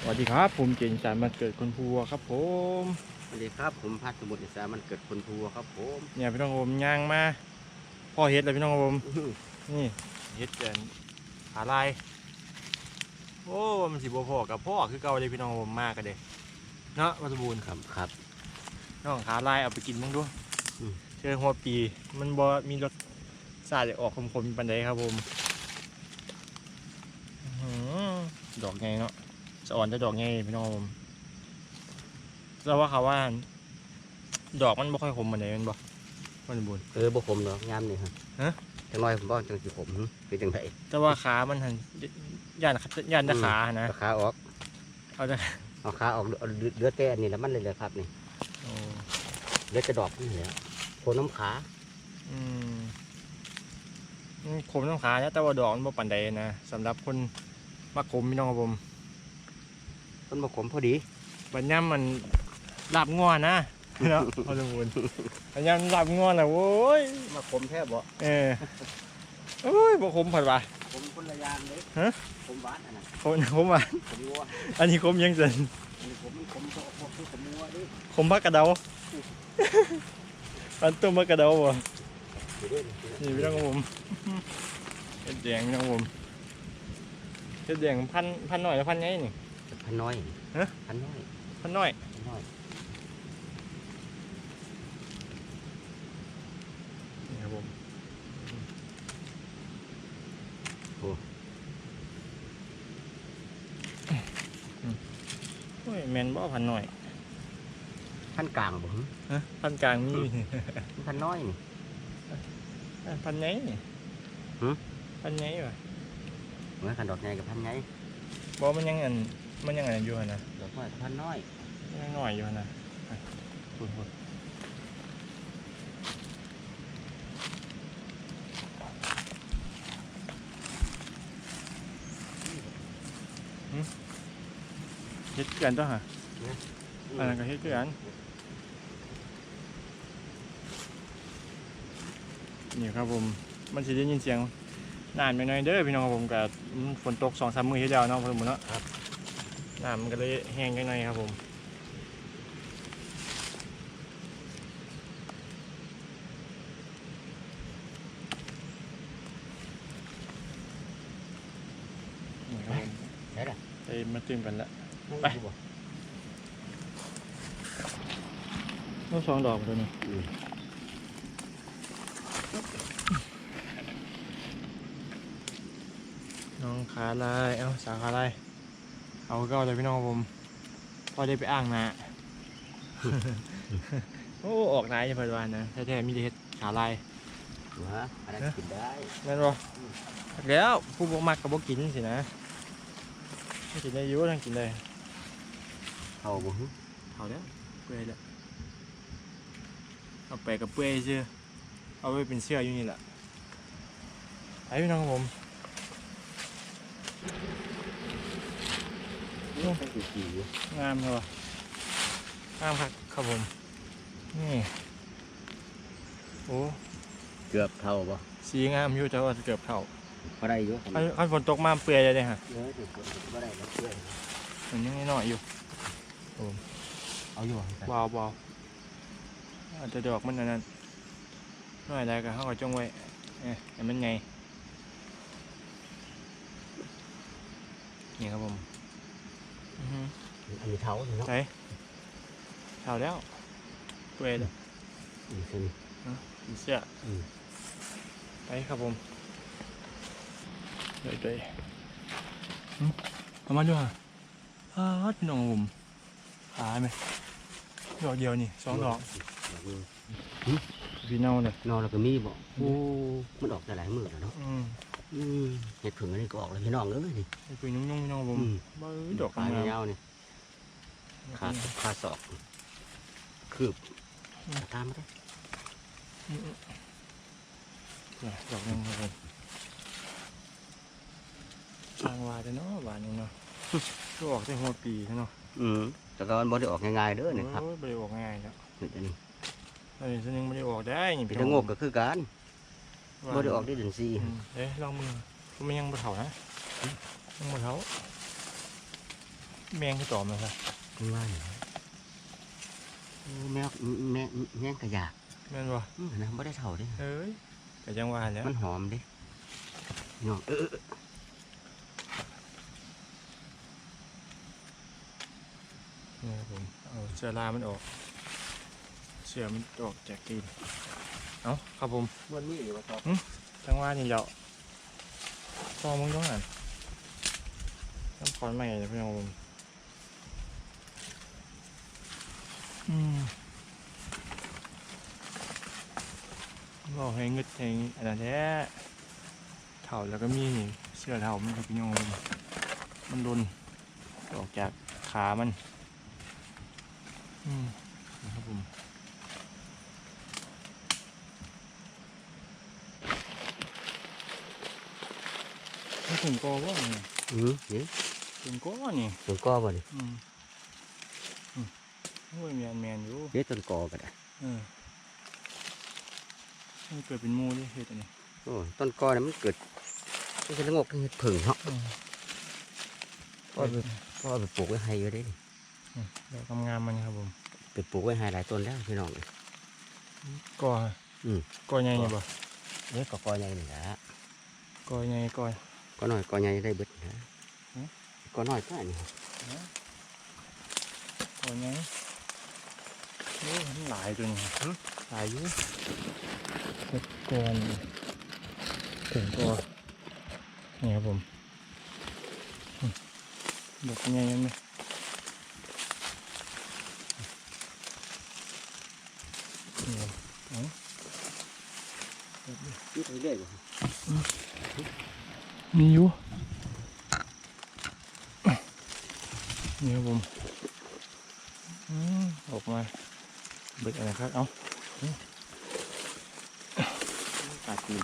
สวัสดีครับผมเจนสารมันเกิดคนพัวครับผมสวัสดีครับผมพัดสมุทรอิสามันเกิดคนทัวครับผมเนี่ยพี่น้องผมย่างมาพ่อเฮ็ดเลยพี่น้องผมนี่เฮ็ดเกินขาลายโอ้มันสิบ่พอกับพ่อคือเก่าเลยพี่น้องผมมากกันเด้เนาะวัสบูรณ์ครับครับน้องขาลายเอาไปกินบ้างดูอืมเจอหัวปีมันบ่มีรสชาติออกขมๆปานใดครับผมอื้อหือดอกไงเนาะ สะอ่อนจะดอกไงพี่น้องผมแล้วว่าเขาว่า ดอกมันบ่ค่อยขมปานใดแมันบ่วัสบูรณ์เออบ่ผมเนาะยามนี่ครับฮะจังน้อยผมบอกจังสิผมหึเป็นจังไดแต่ว่าขามันหันย่านย่านแตะขานะเอาขาออกเอาแต่เอาขาออกเอาเหลือแต่อันนี้แล้วมันเลยเลยครับนี่โอ้เหลือแต่ดอกนี่แหละโคนน้ำขาอืมอืมขมต้องขาเนี่ยแต่ว่าดอกมันบ่ปานใดนะสำหรับคนมักขมพี่น้องครับผม ต้นบ่ขมพอดีบัดย่ำมันลาบง่อนะเนาะพอสมบูรณ์บัดย่ำลาบง่อนะโว้ยมาขมแท้บ่เออโอ้ยบ่ขมผัดว่ะขมคนละอย่างเลยฮะขมหวานอันนั้นขมขมอะขมงัวอันนี้ขมยังเกินอันนี้ขมมันขมตัวพวกคือขมงัวดิขมพักกระเดาอันต้มพักกระเดาบ่เดี๋ยวเด้อนี่พี่น้องครับผมเฮ็ดแดงพี่น้องครับผมเฮ็ดแดงพันพันหน่อยแล้วพันไงนี่ พันน้อยฮะ พันน้อยพันหน่อยพันน้อยนี่ครับผมโอ้ยแมนบ่พันหน่อยพันกลางบ่หึฮะพันกลางมีพันน้อยนี่พันไงนี่หือ พันไงวะเหมือนกันดอกใหญ่กับพันใหญ่บ่มันยังอัน มันยังอันอยู่หั่นนะดอกน้อยกับพันน้อยมันยังน้อยอยู่หั่นนะอะพูดพูดเฮ็ดคือกันตัวฮะอันนั้นก็เฮ็ดคือกันนี่ครับผมมันสิได้ยินเสียงน้ำน้อยๆเด้อพี่น้องครับผมกับฝนตกสองสามมื้อที่แล้วเนาะพ่อหมเนาะครับ น้ำมันก็เลยแห้งจังหน่อยครับผมนี่ครับผมใช่ล่ะไปมาตื่มกันละไปต้องสองดอกตัวนี้น้องขาลาย เอ้าสาวขาลาย เอาก็เลยพี่น้องครับผมพอได้ไปอ่างนะโอ้ออกนายจะเพิ่นว่านะแท้ๆมีแต่เฮ็ดขาลายหัวอะไรกินได้แม่นบ่แล้วผู้บ่มักก็บ่กินสินะไม่กินได้อยู่ทั้งกินได้เอาบ่หึเอาแล้วเปื่อยแล้วเอาไปกับเปื่อยซื่อเอาไว้เป็นเสื้ออยู่นี่แหละไปพี่น้องครับผมนี่ เป็นกี่กี่อยู่งามเหรองามครับครับผม นี่ โอ้เกือบเท่าบ่สีงามอยู่แต่ว่าเกือบเท่าพอได้อยู่คันคันฝนตกมาเปื่อยเลยเนี่ยฮะเยอะเกือบพอได้แล้วเพื่อนมันยังน้อยๆอยู่เอาอยู่วาววาวอาจจะดอกมันอันนั้นน้อยได้ก็เขาก็จงไว้เอ๊ะแต่มันไงนี่ครับผม อือฮึอันนี้เท่าเนาะใส่เท่าแล้วเปื่อยแล้วนี่คืออีเสื้ออืมไปครับผมเดี๋ยวเดี๋ยวหึเอามาด้วยอ่าพี่น้องผมหายไหมดอกเดียวนี่สองดอกพี่เน่าเลยนอนแล้วก็มีบ่โอ้มันออกแต่หลายมื้อแล้วเนาะอืมอืม เห็ดผึ่งอันนี้ก็ออกแล้วพี่น้องเอ้ยนี่ไอ้ปุยนุ่งๆพี่น้องผมอืมบ้าเอ้ยดอกขางามยาวๆนี่ขาขาศอกคืบตามมาได้อืมเนี่ยดอกหนึงครับผมสร้างวาแต่เนาะหวานนี่เนาะก็ออกได้หัวปีเนาะอืมแต่ก็มันบ่ได้ออกง่ายๆเด้อนี่ครับโอ้ยไม่ได้ออกง่ายแล้วนี่อันนี้อันนี้ส่วนหนึงไม่ได้ออกได้นี่เป็พี่นน้องงกก็คือกันว่า บ่ได้ออกได้เดือนสี่อืมเอ๊ะลองมือมันยังบ่เถานะยังบ่เถาแมงคือตอมเลยครับคุณว่าเนี่ยโอ้แม่แม่แม่งกระยากแม่นบ่อื้อนะไม่ได้เท่าเด้เอ้ยก็ยังว่าแหล้วมันหอมเด้น้องเออเออนี่ครับผมเอาเสื้อรามันออก เสื้อมันออกจากตีนเอาครับผมวันนี้อยู่ว่าต่อจังว่านี่แล้วตอมึงต้องหันน้ำพรใหม่เลยพี่น้องผมอืมบอกให้เงึดให้อันนั้นแท้เถ่าแล้วก็มีนี่เสื้อเถ่ามันครับพี่น้องผมมันรุนออกจากขามัน อืมนะครับผม ถึงกอว่าเนี่ยอือเดี๋ยวถึงกอนี่ต้นกอบ่นี่อืมอืมโอ้ยแมนแมนอยู่เดี๋ยวต้นกอก็ได้เออมันเกิดเป็นหมูดิเห็ดอันนี้โอ้ต้นกอเนี่ยมันเกิดมันเป็นงอกเป็นเห็ดผึ่งเนาะอืมก็ไปก็เอาไปปลูกไว้ให้อยู่เด้นี่อืมดอกงามๆมันครับผมไปปลูกไว้ให้หลายต้นแล้วพี่น้องเลยกออืมกอใหญ่นี่บ่เดี๋ยวก็กอใหญ่นี่แหละกอใหญ่กอก็น้อยกอใหญ่ได้เบิดนะหือก็น้อยก็อันนี้กอใหญ่โอ้ยมันหลายตัวนี่หลายอยู่เห็ดกอ นี่ถึงกอนี่ครับผมอืมดอกใหญ่ยังไหมนี่ครับเอายืดเรื่อยๆอยู่ มีอยู่นี่ครับผมออกมาเบิดอะไรครับ เอาปลาจีน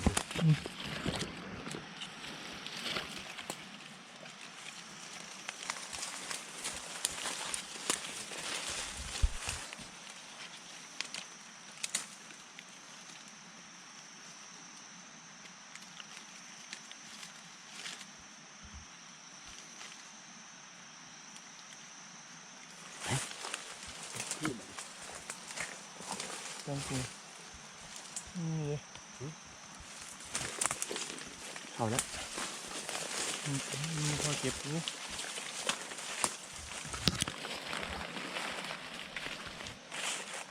ตั้งจริงนี่เลยเอาละมันมันพอเก็บอยู่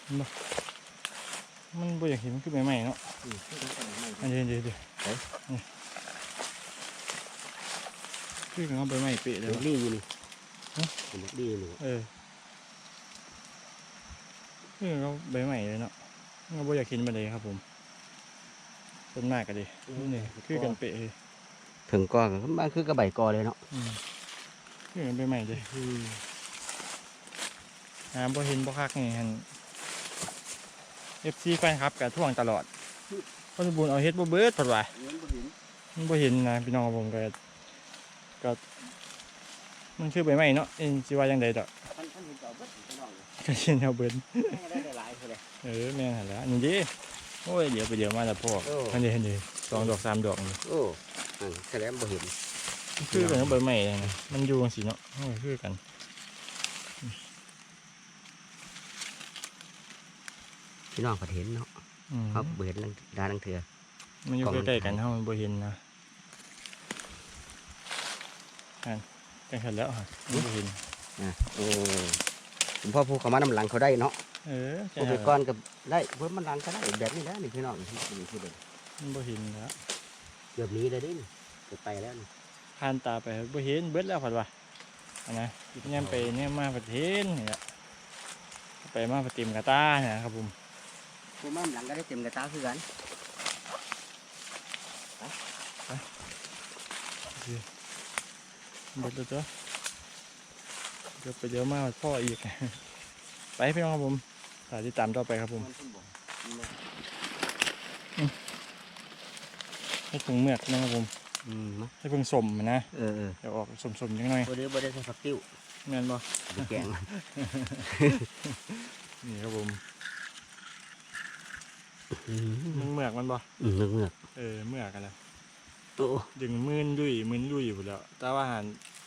เห็นบ่มันบ่อยากเห็นมันขึ้นใหม่ๆเนาะอืมขึ้นไปข้างในอันเดียวเดียวเดียวเอ๊ะนี่คือกันเอาใบไม้เปะเลยเดี๋ยววะรีอยู่นี่ฮะเดี๋ยวรีอยู่นี่เออคือกันเอาใบไม้เลยเนาะเรา บ่อยากเห็นมาเลยครับผมต้นมากกันดินี่คือกันเปะเลยถึงกอก็บางคือกระใบกอเลยเนาะอืมคือกันใบไม้เลยหาบ่เห็นบ่คักนี่ฮันเอฟซีแฟนครับกับท่วงตลอดพอสมบูรณ์เอาเฮ็ดบ่เบิดผัดว่ามันบ่เห็นนะพี่น้องผมก็ก็มันคือใบไม้เนาะเอ็นสิว่าจังไดดอกท่านท่านเห็นต่อเบิดพี่น้องเลยก็เช่นเอาเบิ่นได้หลายคน เลยเออแม่นหั่นล่ะนี่ดิโอ้ยเดี๋ยวไปเดี๋ยวมาแล้วพ่อโอ้ อันนี้อันนี้สองดอกสามดอกนี่โอ้อันแสดงบ่เห็นมันคือกันกับใบไม้เลยนะมันอยู่จังซี่เนาะโอ้ยคือกันพี่น้องก็เห็นเนาะอืมครับบ่เห็นดังดาดังเถื่อมันอยู่กล่องใกล้ๆกันเฮามันบ่เห็นนะอันจังซั่นแล้วฮะมันบ่เห็นนะโอ้ผมพ่อผู้เขามานำหลังเขาได้เนาะ เออจัผู้งไปซั่นก่อนกับได้เพิ่นมันหลังก็ได้แบบนี้แล้วนี่พี่น้องที่เป็นที่เดิมมันบ่เห็นแล้วเกือบหนี้เลยเดิเกือบไปแล้วนี่ผ่านตาไปบ่เห็นเบิดแล้วผัดว่าอันนะยามไปเนี่ยมาประเทศนี่แหละไปมาประติมกาตาเนี่ยนะครับผมผู้มานำหลังก็ได้เต็มกระตาคือกันเบิดแล้วจ้ะเดี๋ยวไปเดี๋ยวมาพ่ออีก ไปพี่น้องครับผม สายที่ตามต่อไปครับผมให้ผงเมือกนะครับผมอืมมาให้ผงสมนะเออเออเดี๋ยวออกสมๆจังหน่อยบ่ได้บ่ได้ใส่ผักติ้วแม่นบ่ไปแกงนี่ครับผมอืมมึงเมือกมันบ่อืมเงือกเงือกเออเมือกกันแล้วโอ้ดึงมื่นดุยมื่นดุยอยู่แล้ว แต่ว่าอาหาร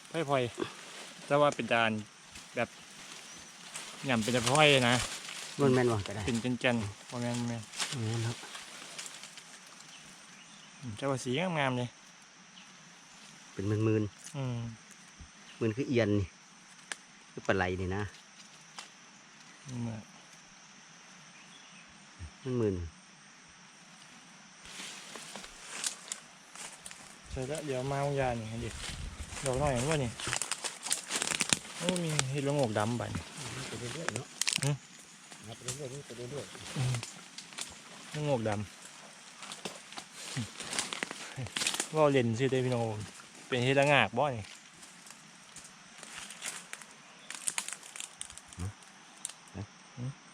ไผ่พลอยแต่ว่าเป็นจานแบบหย่ำเป็นตะไคร้นะ มันแม่นว่าก็ได้เป็นแกนๆบ่แม่นบ่แม่นแม่นครับแต่ว่าสีงามๆเลยเป็นหมื่นอืมๆหมื่นคือเอียนนี่คือปลาไหลนี่นะเหมือนมันหมื่นใช่แล้วเดี๋ยวมาของยานี่ดิดอกน้อยอย่างว่านี่โอ้มีเห็ดละโงกดำบัดนี่ไปเรื่อยๆเนาะหืม นับไปเรื่อยๆไปเรื่อยละโงกดำว่าเล่นซื้อได้พี่น้องเป็นเห็ดละงากบ่นี่ๆ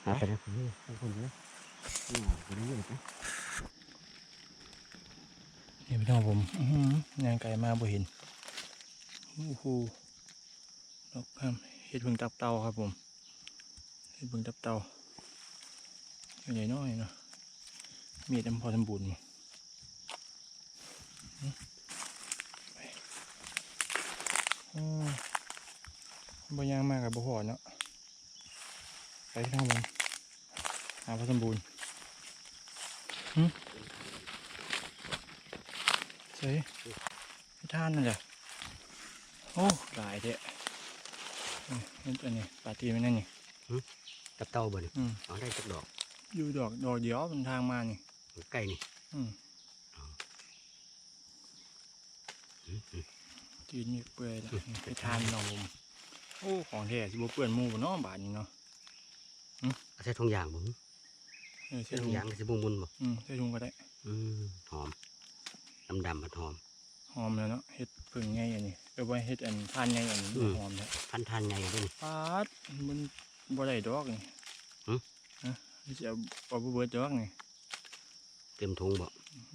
หาไปนะคนนี้คนนี้อืมไปเรื่อยๆไปนี่พี่น้องผมอื้อหือย่างไกลมาบ่เห็นโอ้โหดอกครับเห็ดเบิ่งตับเตาครับผมเห็ดเบิ่งตับเตา ใหญ่น้อยเนาะมีดน้ำพอสมบูรณ์มั้งอื้อไปอืมบ่ย่างมากกับบ่หอดเนาะไปพี่น้องผมหาพอสมบูรณ์หึใช่ให้ท่านนั่นแหละโอ้หลายเด้นี่นี่ตัวนี้ปลาตีมันนั่นนี่กับเต้าบ่นี่อืมเอาได้สักดอก อยู่ดอกดอกเดียวมันทางมานี่ใกล้นี่อืมอืมอืมตีนมีเปื่อยแล้วนี่ไปทานน้องผมโอ้ของแท้สิบ่เปื่อนหมู่บ่เนาะบาดนี้เนาะเอาใส่ถุงยางบ่เออใส่ใส่ถุถุงงยางก็สิบุ่นๆบ่อืมใส่ถุงก็ได้ อืมหอมดำๆมันหอม หอมแล้วเนาะเฮ็ดเพิ่งไงอันนี้เออไว้เฮ็ดอันทานไงอันนี้อืมหอมแล้วพันทานใหญ่ด้วยนี่ปาดมันบ่ได้ดอกนี่ หึฮะนี่สิเอาเอาบ่เบิดดอกนี่เต็มถุงบ่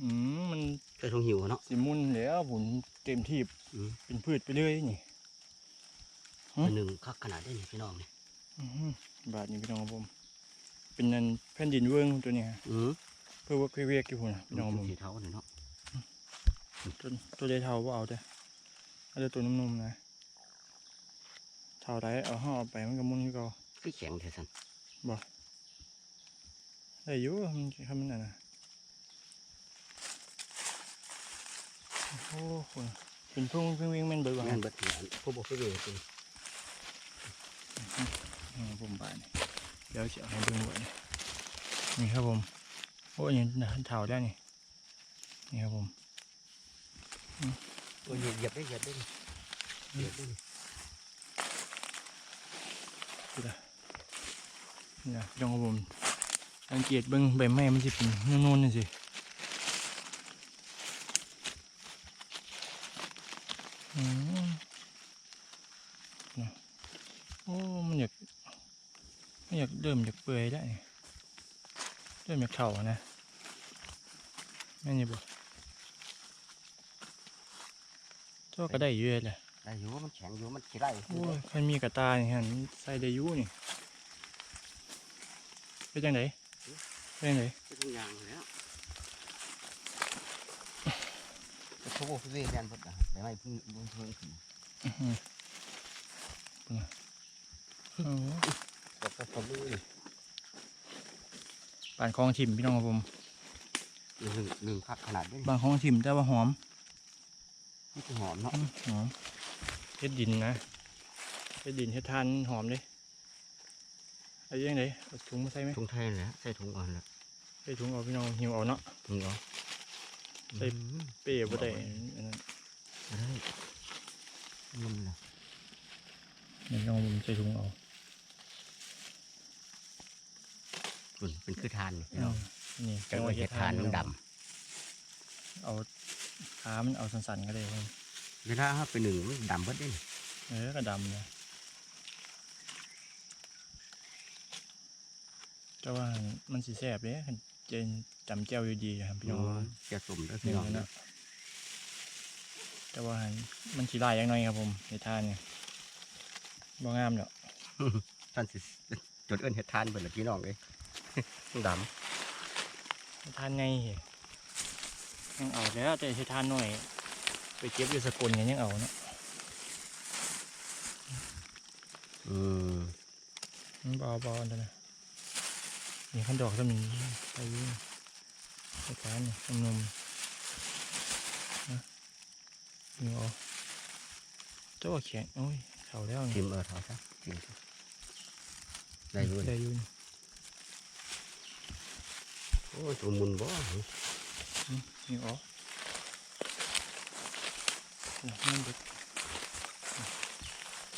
อืมมันใส่ถุงหิวเนาะสิมุนแล้วผุนเต็มที่อืมเป็นพืชไปเรื่อยนี่หึอันหนึ่งคักขนาดได้นี่พี่น้องนี่อื้อหือบาทนี้พี่น้องครับผมเป็นนันแผ่นดินเวิ้งตัวนี้ฮะอืมเพื่อว่าเวียกๆอยู่พุ่นน่ะพี่น้องครับผมสีเทาเนี่ยเนาะตัวตัวใดเท่าว่าเอาเด้อเอาแต่ตัวนุ่มๆนะเท่าไรเอาห่อไปมันก็มุนคือเก็คือแข็งแท้สัน ได้อยู่มันทำมันน่ะนะโอ้โหเป็นพุ่งเพิ่งวิ่งแม่นเบิดว่ะงานเบิดงานพวกบอกคือเวทีอืมผมบานนี่เดี๋ยวจะเอาให้เบิ่งไว้นี่นี่ครับผมโอ้ยนี่นะเท่าได้นี่นี่ครับผมโอ้ยเหยียบได้เหยียบได้นี่เหยียบได้นี่นี่นะพี่น้องครับผม สังเกตเบิ่งใบไม้มันจะเป็นนุ่นๆนี่สิอืมนะโอ้มันอยากมันอยากเริ่มอยากเปื่อยได้วนี่เริ่มอยากเข่านะแม่นอยังบ่ตัวก็ได้อยู่เลยได้อยู่มันแข็งอยู่มันขี้ไล่โอ้ยมันมีกระตานี่ฮะใส่ได้อยู่นี่เป็นจังได เป็นจังไดเป็นทุกอย่างแล้วแต่พวกบอกคือเวทีแทนเพิ่นอะแต่ไม่เพิ่งเพิ่งเพิ่งขึ้นอื้อหือเป็นไงโอ้โหแต่ก็เขาลื้อนี่บานคลองถิ่มพี่น้องครับผมหนึ่งหนึ่งคักขนาดนี้บานคลองถิ่มแต่ว่าหอมนี่คือหอมเนาะอื้อหอมเฮ็ดดินนะเฮ็ดดินเฮ็ดทานหอมเลย เอาจังไดเอาถุงมาใส่ไหมถุงไทยแหละใส่ถุงก่อนแหละใส่ถุงเอาพี่น้องหิวเอาเนาะถุงเหรอใส่อืมเป้บ่ได้อันนั้นเอาได้มันนะเดี๋ยวพี่น้องผมใส่ถุงเอาฝุ่นเป็นคือทานนี่อืมนี่แต่ว่าเห็ดทานมันดเอาขามันเอาสันๆก็ได้ครับำเวลาเอาไปหนึ่งมันดำเบิดได้นี่เออก็ดำเลย แต่ว่ามันสีแสบเลยคันเจนจำแก้วอยู่ดีครับพี่น้องจะสมแล้วนี่พี่น้องนะแต่ว่ามันสีลายอย่างน้อยครับผมในทานเนี่ยบ่งามเนาะท่านสิจดเอิ้นเห็ดทานเบิดละพี่น้องเลยดทานไงเหรอยังเอาแล้วแต่ใช้ทานหน่อย ไปเก็บอยู่สกลกันยังเอาเนาะำอืมมันเบาเบาอันนั้นนะ นี่ขั้นดอกจะมีไปอยุ่งไปการนี่นมนมๆนะนี่เอาเจ้าแข็งโอ้ยเฉาแล้วทินี่มเออเท่าซะทิมซะได้อยุ่นได้อยุ่นโอ้ยตัวมุนบ่นี่เอานี่มันเด็ก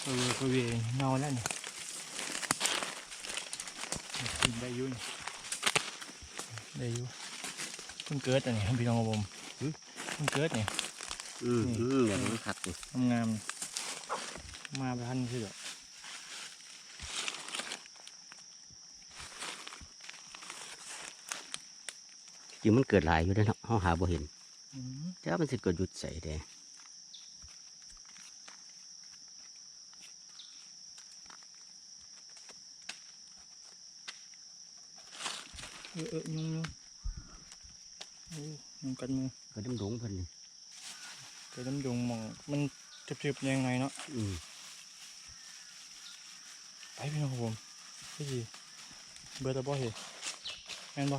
เออเออเองเงาแล้วนี่นี่ กินได้อยุ่นได้อยุ่เพิ่งเกิดอันนี้พี่น้องครับผมเพิ่งเกิดนี่อืมนี่อืมอย่างนี้ขัดนี่งามๆมาไปทันคือจริงมันเกิดหลายอยู่เด้อเนาะเฮาหาบ่เห็นอืมจ้ามันสิเกิดหยุดใส่แท้ เออเออยุงยุงโอ้ยุงกัดมือก็ดำดงเพิ่นนี่เกิดน้ำยุงมองมันทึบยังไงเนาะอืมไปพี่น้องผมพี่จีเบอร์ตะบอเหรแม่นบ่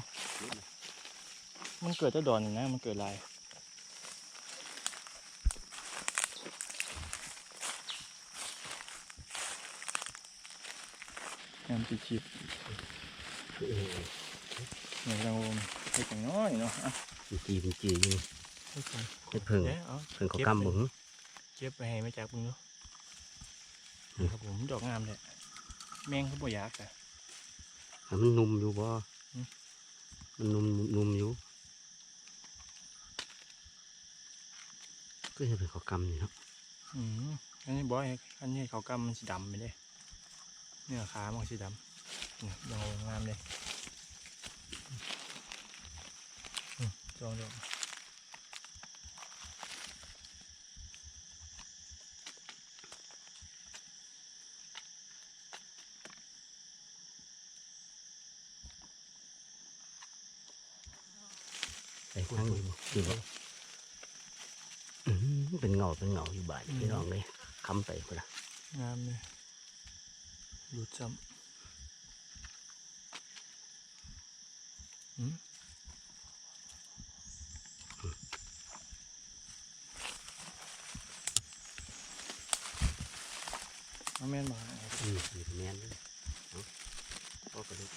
มันเกิดจะดอนอยู่นะ มันเกิดลายงามปีชีพเออ นี่เราเฮ็ดอย่างน้อยเนาะอะมันจีมันจีอยู่เฮ็ดไปเฮ็ดเพิ่งเดี๋ยวเอาเพิ่งเขาเก็บกำบ่หึเก็บไปให้แม่จักมึงเนาะอืมครับผมดอกงามเลยแมงเขาบ่อยากอะให้มันนุ่มอยู่บ่อืมมันนุ่มนุ่มอยู่ก็จะเป็นเขากำนี่เนาะอืมอันนี้บอยอันนี้เขากำมันสีดำไปเลยเนื้อขามันก็สีดำนี่ดอกงามเลย อืมจองดอกใส่ทั้งอยู่อยู่บ่อืมเป็นเงาเป็นเงาอยู่บ้านพี่น้องเลยค้ำไปพุ่นล่ะงามเลยรูดจำอืม เอาแม่นมาอืมแม่นเลยเอาเอากระดูก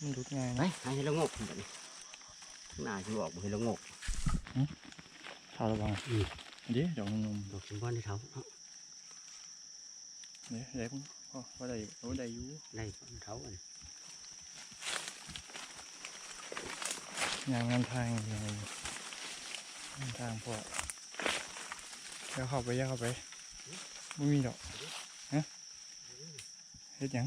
มันรุดง่ายไปนะหาให้ละงกแบบนี้ข้างหน้าจะออกให้ละงกเท้าระวังอืมเดี๋ยวดอกนมดอกชิมพอนที่เท้าเดี๋ยวเดี๋ยวผมก็ว่าได้โอ้ได้อยู่ได้เท้าอันงานงานทางยังไงงานทางพอเดี๋ยวเข้าไปเดี๋ยวเข้าไปไม่มีดอก เฮ็ดหยัง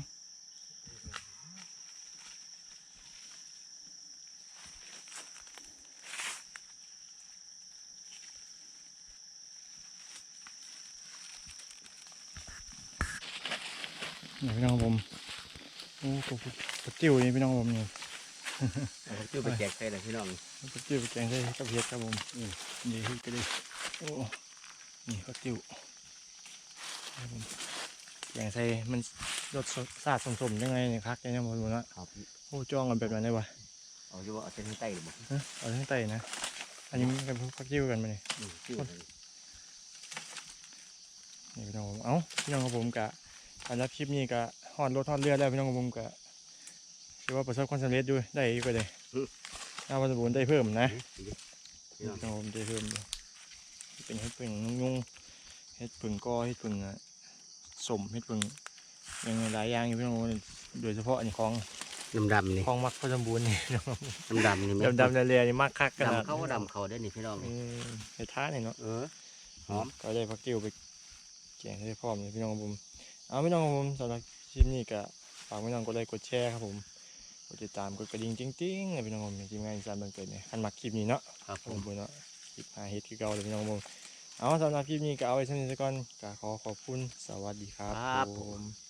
นี่พี่น้องผมโอ้กบกบจิ้วนี่พี่น้องผมนี่เอาคือไปแจกใครล่ะพี่น้องกบจิ้วแกงใส่กับเห็ดครับผมอืมนี่คือก็ได้โอ้นี่กบจิ้วครับผมแกงใส่มัน รสชาติสมๆยังไงเนี่ยคักยังไงบ่รู้นะครับโอ้จ้องกันแบบนั้นได้ปะเอาอยู่ว่าเอาเส้นใต้หรือบ่ฮะเอาทั้งไตนะ อันนี้มันเป็นพวกพักจิ้วกันมาเนี่ยอืมชื่ออะไรนี่พี่น้องผมเอ้าพี่น้องของผมกะสำหรับคลิปนี้กะฮอดรถฮอดเรือแล้วพี่น้องของผมกะถือว่าประสบความสำเร็จด้วยได้อีกก็เลยถ้าวันสมบูรณ์ได้เพิ่มนะพี่น้องพี่น้องผมได้เพิ่มอยู่เป็นเห็ดผึ่งนุ่งๆเห็ดผึ่งกอเห็ดผึ่งอะสมเห็ดผึ่ง ยังไงหลายอย่างอยู่พี่น้องผมโดยเฉพาะอันนี้ของดำดำๆนี่ของมักพอสมบูรณ์นี่พี่น้องดำดำๆนี่แม่ดำดำๆเรียๆนี่มากคักขนาดดำเขาก็ดำเขาได้อนี่พี่น้องเอนี่อเห็ดท้าเนี่ยเนาะเออหอมก็ได้พักกิ้วไปแกงให้พร้อมเลยพี่น้องครับผมเอาพี่น้องครับผมสำหรับคลิปนี้ก็ฝากพี่น้องกดไลค์กดแชร์ครับผมกดติดตามกดกระดิ่งจริงๆเลยพี่น้องครับผมทีมงานอีสานบันเกิดเนี่ยคันมักคลิปนี้เนาะครับคผรับผมมเนาะคลิปหาเฮ็ดคือเก่าเลยพี่น้องครับผมเอาสำหรับคลิปนี้ก็เอาไว้เท่านี้ซะก่อนก็ขอขอบคุณสวัสดีครับผม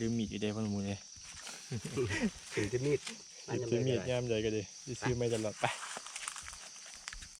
ลืมมีดอยู่เด้พ่อหมูเลยถึงจะมีดหยิบซื้อมีดย่ามใจก็ดีซื้อไม่ตลอดไปไ